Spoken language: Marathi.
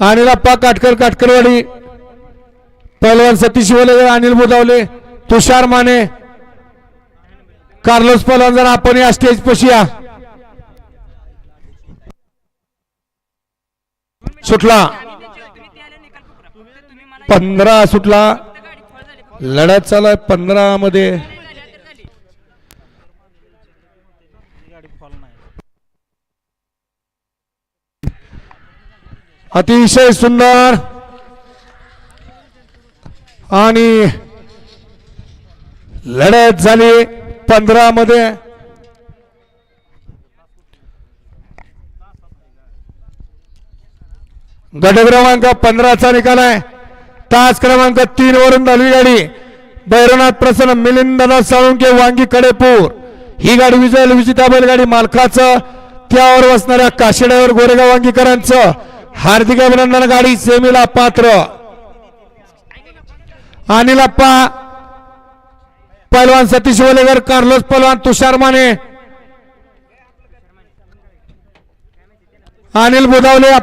अनिल अप्पा काटकर काटकरवाडी. पहलवान सतीश वलेकर अनिल बुदावले तुषार माने कार्लोस पहलवान जर आपण या स्टेज पशी या. सुटला. पंधरा सुटला. लढत चालू आहे पंधरा मध्ये अतिशय सुंदर. आणि लढत झाली पंधरा मध्ये गट क्रमांक पंधराचा निकाल आहे. तास क्रमांक तीन वरून दहावी गाडी. भैरवनाथ प्रसन्न मिलिंददास साळुंके वांगी कडेपूर. ही गाडी विजय विजिता बैलगाडी मालकाचं. त्यावर बसणाऱ्या काशिड्यावर गोरेगाव वांगीकरांचं. हार्दिक अभिनंदन गाडी सेमीला पात्र. अनिल अप्पा पहलवान सतीश वलेकर कार्लोस पहलवान तुषार माने. अनिल बुधावले